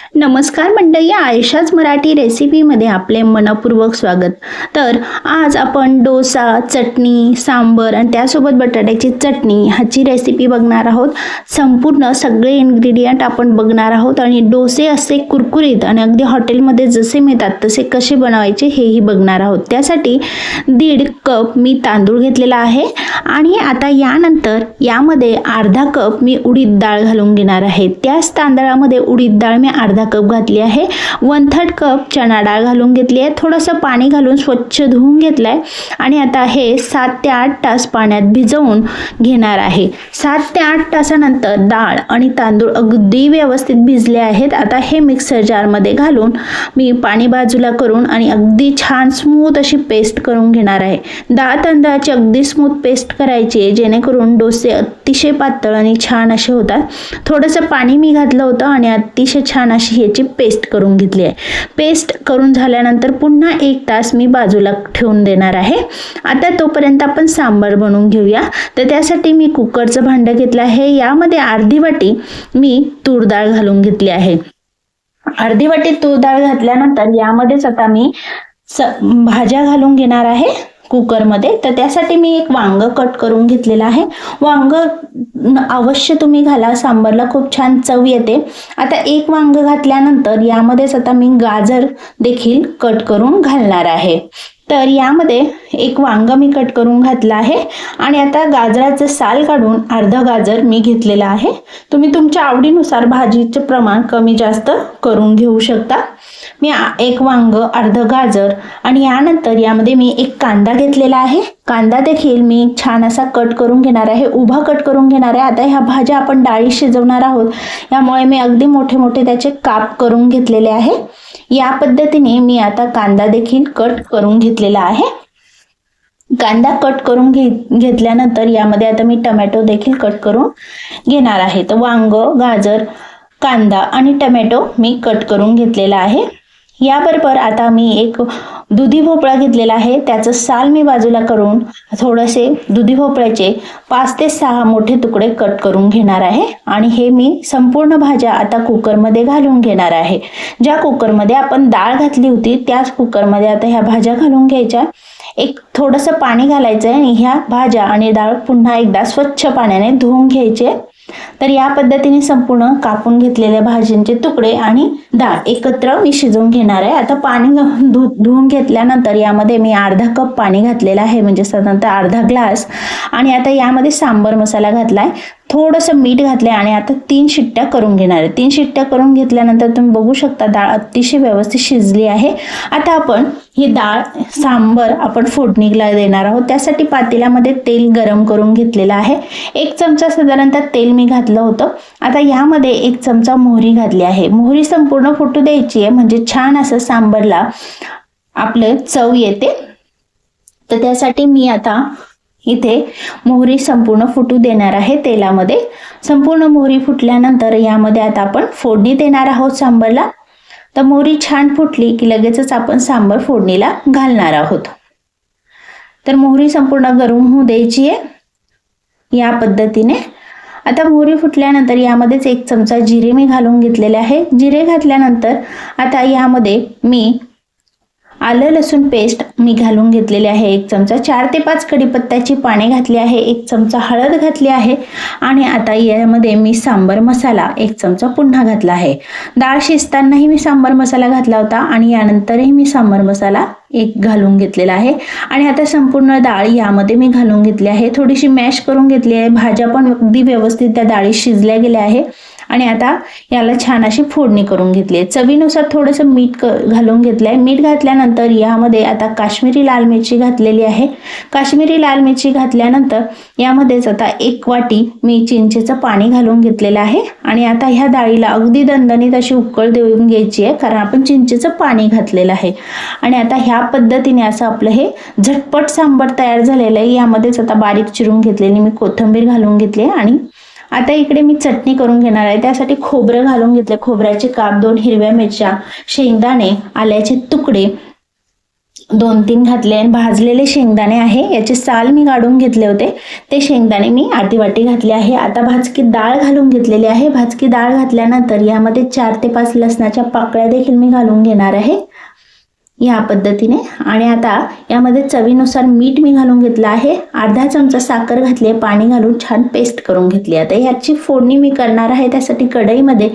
नमस्कार मंडळी आयशाच मराठी रेसिपीमध्ये आपले मनपूर्वक स्वागत. तर आज आपण डोसा चटणी सांबर आणि त्यासोबत बटाट्याची चटणी ह्याची रेसिपी बघणार आहोत. संपूर्ण सगळे इन्ग्रेडियंट आपण बघणार आहोत आणि डोसे असे कुरकुरीत आणि अगदी हॉटेलमध्ये जसे मिळतात तसे कसे बनवायचे हेही बघणार आहोत. त्यासाठी दीड कप मी तांदूळ घेतलेला आहे आणि आता यानंतर यामध्ये अर्धा कप मी उडीद डाळ घालून घेणार आहे. त्याच तांदळामध्ये उडीद डाळ मी अर्धा अर्धा कप घातली आहे. वन थर्ड कप चणा डाळ घालून घेतली आहे. थोडंसं पाणी घालून स्वच्छ धुवून घेतलं आहे आणि आता हे सात ते आठ तास पाण्यात भिजवून घेणार आहे. सात ते आठ तासानंतर डाळ आणि तांदूळ अगदी व्यवस्थित भिजले आहेत. आता हे मिक्सर जारमध्ये घालून मी पाणी बाजूला करून आणि अगदी छान स्मूथ अशी पेस्ट करून घेणार आहे. डाळ तांदळाची अगदी स्मूथ पेस्ट करायची आहे. जेणेकरून डोसे अतिशय पातळ आणि छान असे होतात. थोडंसं पाणी मी घातलं होतं आणि अतिशय छान अशी ह्याची पेस्ट करून घेतली आहे. पेस्ट करून झाल्यानंतर पुन्हा एक तास मी बाजूला ठेवून देणार आहे. आता तोपर्यंत आपण सांबार बनवून घेऊया. तर त्यासाठी मी कुकरचं भांडं घेतलं आहे. यामध्ये अर्धी वाटी मी तूर डाळ घालून घेतली आहे. अर्धी वाटी तूर डाळ घातल्यानंतर यामध्येच आता मी स भाज्या घालून घेणार आहे. कुकरमध्ये तर त्यासाठी मी एक वांग कट करून घेतलेलं आहे. वांग अवश्य तुम्ही घाला सांबारला खूप छान चव येते. आता एक वांग घातल्यानंतर यामध्येच आता मी गाजर देखील कट करून घालणार आहे. तर यामध्ये एक वांग मी कट करून घातलं आहे. आणि आता गाजराचं साल काढून अर्धा गाजर मी घेतलेला आहे. तुम्ही तुमच्या आवडीनुसार भाजीचं प्रमाण कमी जास्त करून घेऊ शकता. मी एक वांग अर्ध गाजर आणि यानंतर यामध्ये मी एक कांदा घेतलेला आहे. कांदा देखील मी छान असा कट करून घेणार आहे उभा कट करून घेणार आहे. आता ह्या भाज्या आपण डाळी शिजवणार आहोत. यामुळे मी अगदी मोठे मोठे त्याचे काप करून घेतलेले आहे. या पद्धतीने मी आता कांदा देखील कट करून घेतलेला आहे. कांदा कट करून घे घेतल्यानंतर यामध्ये आता मी टमॅटो देखील कट करून घेणार आहे. तर वांग गाजर कांदा आणि टमॅटो मी कट करून घेतलेला आहे. याबरोबर आता मी एक दुधी भोपळा घेतलेला आहे. त्याचं साल मी बाजूला करून थोडेसे दुधी भोपळ्याचे पाच ते सहा मोठे तुकडे कट करून घेणार आहे. आणि हे मी संपूर्ण भाज्या आता कुकरमध्ये घालून घेणार आहे. ज्या कुकरमध्ये आपण डाळ घातली होती त्याच कुकरमध्ये आता ह्या भाज्या घालून घ्यायच्या. एक थोडंसं पाणी घालायचं आहे आणि ह्या भाज्या आणि डाळ पुन्हा एकदा स्वच्छ पाण्याने धुवून घ्यायचे. तर या पद्धतीने संपूर्ण कापून घेतलेल्या भाज्यांचे तुकडे आणि डाळ एकत्र मी शिजवून घेणार आहे. आता पाणी धु धुवून घेतल्यानंतर यामध्ये मी अर्धा कप पाणी घातलेलं आहे. म्हणजे साधारणतः अर्धा ग्लास. आणि आता यामध्ये सांबर मसाला घातला आहे थोडंसं मीठ घातलंय आणि आता तीन शिट्ट्या करून घेणार आहे. तीन शिट्ट्या करून घेतल्यानंतर तुम्ही बघू शकता डाळ अतिशय व्यवस्थित शिजली आहे. आता आपण ही डाळ सांबर आपण फोडणीला देणार आहोत. त्यासाठी पातेल्यामध्ये तेल गरम करून घेतलेलं आहे. एक चमचा साधारणतः तेल मी घातलं होतं. आता यामध्ये एक चमचा मोहरी घातली आहे. मोहरी संपूर्ण फुटू द्यायची आहे. म्हणजे छान असं सांबरला आपलं चव येते. तर त्यासाठी मी आता इथे मोहरी संपूर्ण फुटू देणार आहे तेलामध्ये. संपूर्ण मोहरी फुटल्यानंतर यामध्ये आता आपण फोडणी देणार आहोत सांबरला. तर मोहरी छान फुटली की लगेचच आपण सांबर फोडणीला घालणार आहोत. तर मोहरी संपूर्ण गरम होऊ द्यायची आहे. या पद्धतीने. आता मोहरी फुटल्यानंतर यामध्येच एक चमचा जिरे मी घालून घेतलेले आहे. जिरे घातल्यानंतर आता यामध्ये मी आलं लसूण पेस्ट मी घालून घेतलेली आहे. एक चमचा चार ते पाच कढीपत्त्याची पाने घातली आहे. एक चमचा हळद घातली आहे. आणि आता यामध्ये मी सांबर मसाला एक चमचा पुन्हा घातला आहे. डाळ शिजतानाही मी सांबर मसाला घातला होता आणि यानंतरही मी सांबर मसाला एक घालून घेतलेला आहे. आणि आता संपूर्ण डाळ यामध्ये मी घालून घेतली आहे. थोडीशी मॅश करून घेतली आहे. भाज्या पण अगदी व्यवस्थित त्या डाळी शिजल्या गेल्या आहे. आणि आता याला छान अशी फोडणी करून घेतली आहे. चवीनुसार थोडंसं मीठ क घालून घेतलं आहे मीठ घातल्यानंतर यामध्ये आता काश्मीरी लाल मिरची घातलेली आहे. काश्मीरी लाल मिरची घातल्यानंतर यामध्येच आता एक वाटी मी चिंचेचं पाणी घालून घेतलेलं आहे. आणि आता ह्या डाळीला अगदी दणदणीत अशी उकळ देऊन घ्यायची आहे कारण आपण चिंचेचं पाणी घातलेलं आहे. आणि आता ह्या पद्धतीने असं आपलं हे झटपट सांबर तयार झालेलं आहे. यामध्येच आता बारीक चिरून घेतलेली मी कोथिंबीर घालून घेतली आहे आणि आता इकडे मी चटणी करून घेणार आहे. त्यासाठी खोबरं घालून घेतले खोबऱ्याचे काप दोन हिरव्या मिरच्या शेंगदाणे आल्याचे तुकडे दोन तीन घातले आणि भाजलेले शेंगदाणे आहे. याचे साल मी काढून घेतले होते. ते शेंगदाणे मी अर्धी वाटी घातले आहे. आता भाजकी डाळ घालून घेतलेली आहे. भाजकी डाळ घातल्यानंतर यामध्ये चार ते पाच लसणाच्या पाकळ्या देखील मी घालून घेणार आहे. या पद्धतीने. आणि आता यामध्ये चवीनुसार मीठ मी घालून घेतलं आहे. अर्धा चमचा साखर घातली आहे पाणी घालून छान पेस्ट करून घेतली आता ह्याची फोडणी मी करणार आहे त्यासाठी कढईमध्ये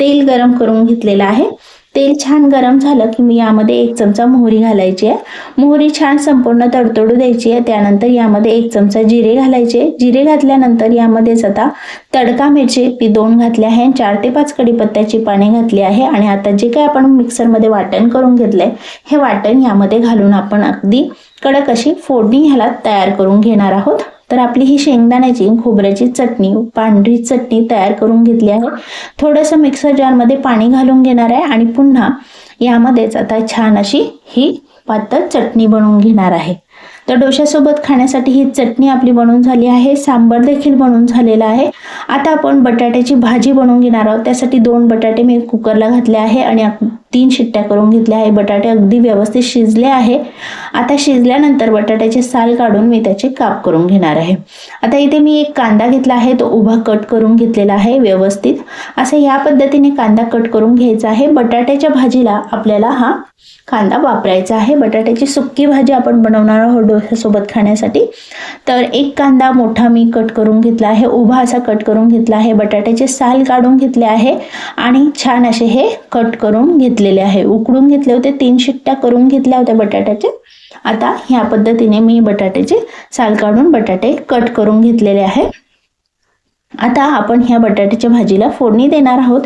तेल गरम करून घेतलेलं आहे. तेल छान गरम झालं की मी यामध्ये एक चमचा मोहरी घालायची आहे. मोहरी छान संपूर्ण तडतडू द्यायची आहे. त्यानंतर यामध्ये एक चमचा जिरे घालायचे जिरे घातल्यानंतर यामध्येच आता तडका मिरची मी दोन घातले आहे चार ते पाच कडीपत्त्याची पाने घातली आहे. आणि आता जे काही आपण मिक्सरमध्ये वाटण करून घेतलंय हे वाटण यामध्ये घालून आपण अगदी कडक अशी फोडणी ह्याला तयार करून घेणार आहोत. तर आपली ही शेंगदाण्याची खोबऱ्याची चटणी पांढरी चटणी तयार करून घेतली आहे. थोडंसं मिक्सर जारमध्ये पाणी घालून घेणार आहे आणि पुन्हा यामध्येच आता छान अशी ही पातळ चटणी बनवून घेणार आहे. तर डोश्यासोबत खाण्यासाठी ही चटणी आपली बनवून झाली आहे सांबर देखील बनवून झालेला आहे. आता आपण बटाट्याची भाजी बनवून घेणार आहोत. त्यासाठी दोन बटाटे मी कुकरला घातले आहे आणि तीन शिट्ट्या करून घेतल्या आहे. बटाटे अगदी व्यवस्थित शिजले आहे. आता शिजल्यानंतर बटाट्याचे साल काढून मी त्याचे काप करून घेणार आहे. आता इथे मी एक कांदा घेतला आहे. तो उभा कट करून घेतलेला आहे व्यवस्थित. असं या पद्धतीने कांदा कट करून घ्यायचा आहे. बटाट्याच्या भाजीला आपल्याला हा कांदा वापरायचा आहे. बटाट्याची सुक्की भाजी आपण बनवणार आहोत डोस्यासोबत खाण्यासाठी. तर एक कांदा मोठा मी कट करून घेतला आहे. उभा असा कट करून घेतला आहे. बटाट्याचे साल काढून घेतले आहे. आणि छान असे हे कट करून घेतलेले आहे. उकडून घेतले होते तीन शिट्ट्या करून घेतल्या होत्या बटाट्याचे. आता ह्या पद्धतीने मी बटाट्याचे साल काढून बटाटे कट करून घेतलेले आहे. आता आपण ह्या बटाट्याच्या भाजीला फोडणी देणार आहोत.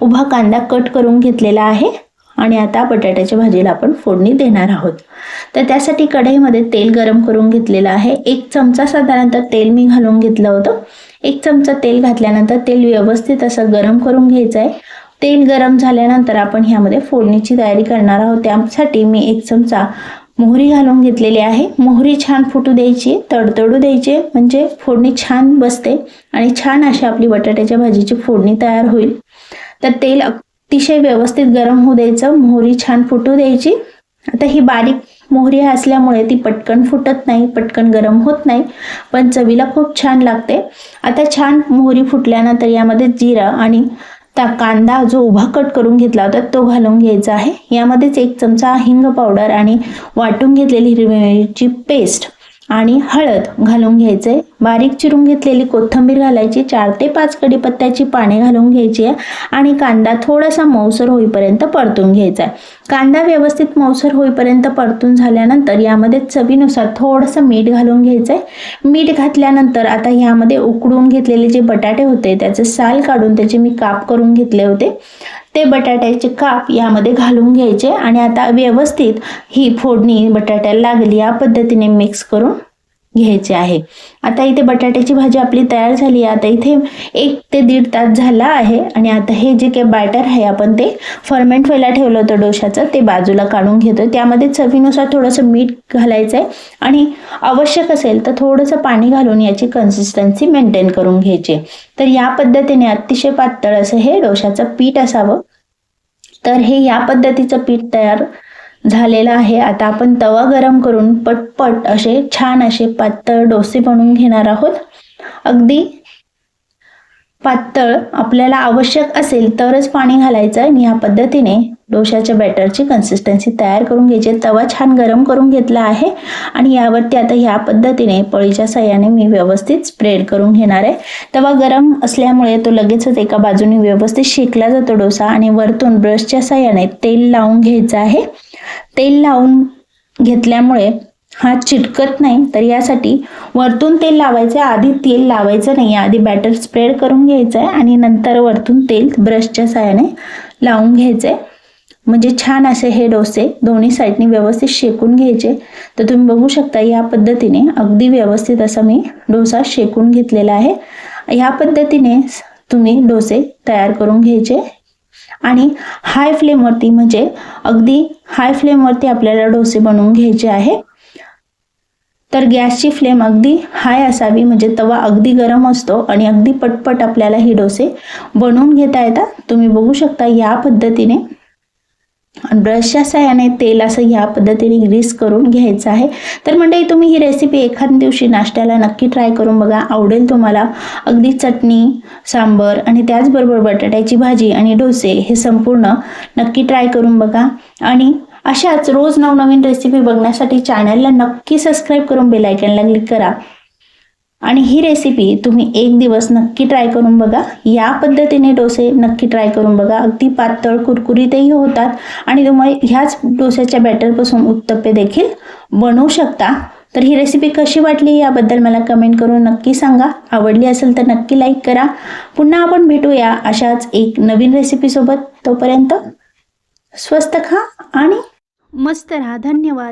उभा कांदा कट करून घेतलेला आहे आणि आता बटाट्याच्या भाजीला आपण फोडणी देणार आहोत. तर त्यासाठी कढईमध्ये तेल गरम करून घेतलेलं आहे. एक चमचा साधारणतः तेल मी घालून घेतलं होतं. एक चमचा तेल घातल्यानंतर तेल व्यवस्थित असं गरम करून घ्यायचं आहे. तेल गरम झाल्यानंतर आपण ह्यामध्ये फोडणीची तयारी करणार आहोत. त्यासाठी मी एक चमचा मोहरी घालून घेतलेली आहे. मोहरी छान फुटू द्यायची तडतडू द्यायची म्हणजे फोडणी छान बसते आणि छान अशी आपली बटाट्याच्या भाजीची फोडणी तयार होईल. तर तेल अतिशय व्यवस्थित गरम होऊ द्यायचं मोहरी छान फुटू द्यायची. आता ही बारीक मोहरी असल्यामुळे ती पटकन फुटत नाही पटकन गरम होत नाही पण चवीला खूप छान लागते. आता छान मोहरी फुटल्यानंतर यामध्ये जिरा आणि त्या कांदा जो उभा कट करून घेतला होता तो घालून घ्यायचा आहे. यामध्येच एक चमचा हिंग पावडर आणि वाटून घेतलेली हिरवी मिरची पेस्ट आणि हळद घालून घ्यायचे. बारीक चिरून घेतलेली कोथिंबीर घालायची. चार ते पाच कडीपत्त्याची पाने घालून घ्यायची आहे आणि कांदा थोडासा मऊसर होईपर्यंत परतून घ्यायचा आहे. कांदा व्यवस्थित मौसर होईपर्यंत परतून झाल्यानंतर यामध्ये चवीनुसार थोडंसं मीठ घालून घ्यायचं आहे मीठ घातल्यानंतर आता यामध्ये उकडून घेतलेले जे बटाटे होते त्याचे साल काढून त्याचे मी काप करून घेतले होते. ते बटाट्याचे काप यामध्ये घालून घ्यायचे आणि आता व्यवस्थित ही फोडणी बटाट्याला लागली या पद्धतीने मिक्स करून घ्यायचे आहे. आता इथे बटाट्याची भाजी आपली तयार झाली आहे. आता इथे एक ते दीड तास झाला आहे. आणि आता हे जे काही बॅटर आहे आपण ते फर्मेंट व्हायला ठेवलं होतं डोशाचं ते बाजूला काढून घेतो त्यामध्ये चवीनुसार थोडंसं मीठ घालायचं आहे आणि आवश्यक असेल तर थोडंसं पाणी घालून याची कन्सिस्टन्सी मेंटेन करून घ्यायची. तर या पद्धतीने अतिशय पातळ असं हे डोशाचं पीठ असावं. तर हे या पद्धतीचं पीठ तयार झालेला आहे. आता आपण तवा गरम करून पटपट असे छान असे पातळ डोसे बनवून घेणार आहोत. अगदी पातळ आपल्याला आवश्यक असेल तरच पाणी घालायचं आणि ह्या पद्धतीने डोशाच्या बॅटरची कन्सिस्टन्सी तयार करून घ्यायची. तवा छान गरम करून घेतला आहे आणि यावरती आता ह्या पद्धतीने पळीच्या सहाय्याने मी व्यवस्थित स्प्रेड करून घेणार आहे. तवा गरम असल्यामुळे तो लगेचच एका बाजूने व्यवस्थित शेकला जातो डोसा आणि वरतून ब्रशच्या सहाय्याने तेल लावून घ्यायचं आहे. तेल लावून घेतल्यामुळे हा चिटकत नाही. तर यासाठी वरतून तेल लावायचं आहे आधी तेल लावायचं नाही. आधी बॅटर स्प्रेड करून घ्यायचं आहे आणि नंतर वरतून तेल ब्रशच्या साह्याने लावून घ्यायचं आहे म्हणजे छान असे हे डोसे दोन्ही साईडनी व्यवस्थित शेकून घ्यायचे. तर तुम्ही बघू शकता या पद्धतीने अगदी व्यवस्थित असा मी डोसा शेकून घेतलेला आहे. ह्या पद्धतीने तुम्ही डोसे तयार करून घ्यायचे. आणि हाय फ्लेमवरती म्हणजे अगदी हाय फ्लेमवरती आपल्याला डोसे बनवून घ्यायचे आहे. तर गॅसची फ्लेम अगदी हाय असावी म्हणजे तवा अगदी गरम असतो आणि अगदी पटपट आपल्याला हे डोसे बनवून घेता येतात. तुम्ही बघू शकता या पद्धतीने ब्रशच्या साह्याने तेल असं ह्या पद्धतीने ग्रीस करून घ्यायचं आहे. तर मंडळी तुम्ही ही रेसिपी एखाद्या दिवशी नाश्त्याला नक्की ट्राय करून बघा. आवडेल तुम्हाला. अगदी चटणी सांबर आणि त्याचबरोबर बटाट्याची भाजी आणि डोसे हे संपूर्ण नक्की ट्राय करून बघा. आणि अशाच रोज नवनवीन रेसिपी बघण्यासाठी चॅनलला नक्की सबस्क्राईब करून बेलायकनला क्लिक करा. आणि ही रेसिपी तुम्ही एक दिवस नक्की ट्राय करून बघा. या पद्धतीने डोसे नक्की ट्राय करून बघा. अगदी पातळ कुरकुरीतही होतात आणि तुम्ही ह्याच डोस्याच्या बॅटरपासून उत्तप्पे देखील बनवू शकता. तर ही रेसिपी कशी वाटली याबद्दल मला कमेंट करून नक्की सांगा. आवडली असेल तर नक्की लाईक करा. पुन्हा आपण भेटूया अशाच एक नवीन रेसिपीसोबत तोपर्यंत स्वस्त खा आणि मस्त राहा. धन्यवाद.